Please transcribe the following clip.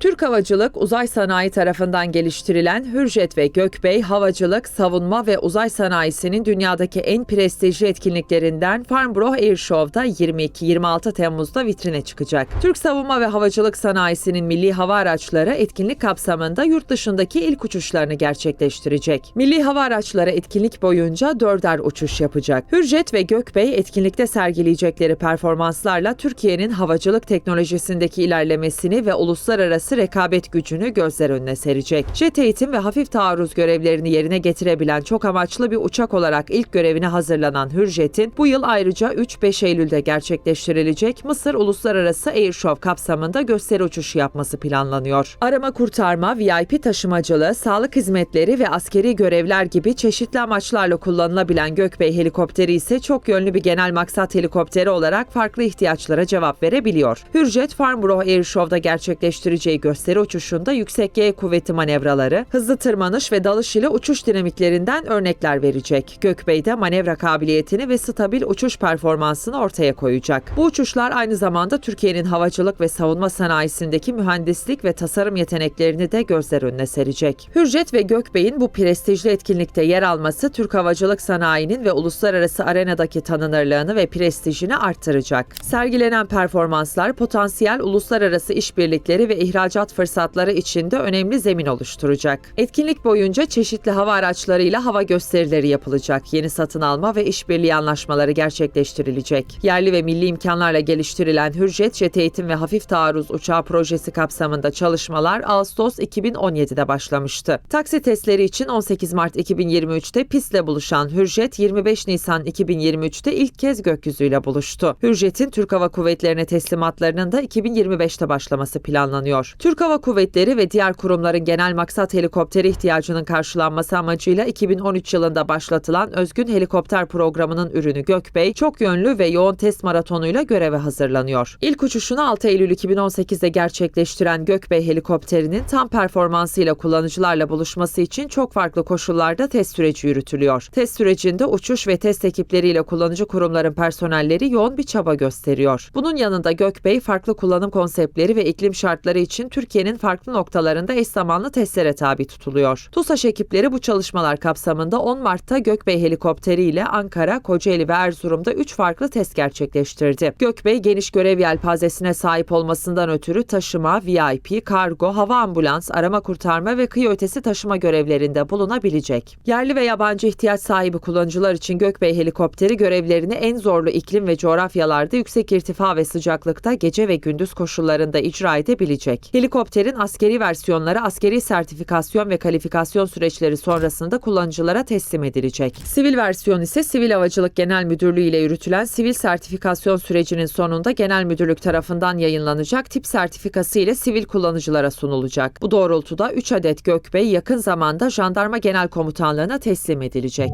Türk Havacılık Uzay Sanayi tarafından geliştirilen Hürjet ve Gökbey Havacılık, Savunma ve Uzay Sanayisi'nin dünyadaki en prestijli etkinliklerinden Farnborough Air Show'da 22-26 Temmuz'da vitrine çıkacak. Türk Savunma ve Havacılık Sanayisi'nin milli hava araçları etkinlik kapsamında yurt dışındaki ilk uçuşlarını gerçekleştirecek. Milli hava araçları etkinlik boyunca dörder uçuş yapacak. Hürjet ve Gökbey etkinlikte sergileyecekleri performanslarla Türkiye'nin havacılık teknolojisindeki ilerlemesini ve uluslararası rekabet gücünü gözler önüne serecek. Jet eğitim ve hafif taarruz görevlerini yerine getirebilen çok amaçlı bir uçak olarak ilk görevine hazırlanan Hürjet'in bu yıl ayrıca 3-5 Eylül'de gerçekleştirilecek Mısır Uluslararası Air Show kapsamında gösteri uçuşu yapması planlanıyor. Arama kurtarma, VIP taşımacılığı, sağlık hizmetleri ve askeri görevler gibi çeşitli amaçlarla kullanılabilen Gökbey helikopteri ise çok yönlü bir genel maksat helikopteri olarak farklı ihtiyaçlara cevap verebiliyor. Hürjet, Farnborough Air Show'da gerçekleştireceği gösteri uçuşunda yüksek G kuvveti manevraları, hızlı tırmanış ve dalış ile uçuş dinamiklerinden örnekler verecek. Gökbey'de manevra kabiliyetini ve stabil uçuş performansını ortaya koyacak. Bu uçuşlar aynı zamanda Türkiye'nin havacılık ve savunma sanayisindeki mühendislik ve tasarım yeteneklerini de gözler önüne serecek. Hürjet ve Gökbey'in bu prestijli etkinlikte yer alması Türk havacılık sanayinin ve uluslararası arenadaki tanınırlığını ve prestijini arttıracak. Sergilenen performanslar potansiyel uluslararası işbirlikleri ve ihracat fırsatları için de önemli zemin oluşturacak. Etkinlik boyunca çeşitli hava araçlarıyla hava gösterileri yapılacak. Yeni satın alma ve işbirliği anlaşmaları gerçekleştirilecek. Yerli ve milli imkanlarla geliştirilen Hürjet Jet Eğitim ve Hafif Taarruz Uçağı projesi kapsamında çalışmalar Ağustos 2017'de başlamıştı. Taksi testleri için 18 Mart 2023'te pistle buluşan Hürjet 25 Nisan 2023'te ilk kez gökyüzüyle buluştu. Hürjet'in Türk Hava Kuvvetleri'ne teslimatlarının da 2025'te başlaması planlanıyor. Türk Hava Kuvvetleri ve diğer kurumların genel maksat helikopteri ihtiyacının karşılanması amacıyla 2013 yılında başlatılan Özgün Helikopter Programı'nın ürünü Gökbey, çok yönlü ve yoğun test maratonuyla göreve hazırlanıyor. İlk uçuşunu 6 Eylül 2018'de gerçekleştiren Gökbey helikopterinin tam performansıyla kullanıcılarla buluşması için çok farklı koşullarda test süreci yürütülüyor. Test sürecinde uçuş ve test ekipleriyle kullanıcı kurumların personelleri yoğun bir çaba gösteriyor. Bunun yanında Gökbey farklı kullanım konseptleri ve iklim şartları için Türkiye'nin farklı noktalarında eş zamanlı testlere tabi tutuluyor. TUSAŞ ekipleri bu çalışmalar kapsamında 10 Mart'ta Gökbey helikopteri ile Ankara, Kocaeli ve Erzurum'da 3 farklı test gerçekleştirdi. Gökbey geniş görev yelpazesine sahip olmasından ötürü taşıma, VIP, kargo, hava ambulans, arama kurtarma ve kıyı ötesi taşıma görevlerinde bulunabilecek. Yerli ve yabancı ihtiyaç sahibi kullanıcılar için Gökbey helikopteri görevlerini en zorlu iklim ve coğrafyalarda yüksek irtifa ve sıcaklıkta gece ve gündüz koşullarında icra edebilecek. Helikopterin askeri versiyonları askeri sertifikasyon ve kalifikasyon süreçleri sonrasında kullanıcılara teslim edilecek. Sivil versiyon ise Sivil Havacılık Genel Müdürlüğü ile yürütülen sivil sertifikasyon sürecinin sonunda Genel Müdürlük tarafından yayınlanacak tip sertifikası ile sivil kullanıcılara sunulacak. Bu doğrultuda 3 adet Gökbey yakın zamanda Jandarma Genel Komutanlığı'na teslim edilecek.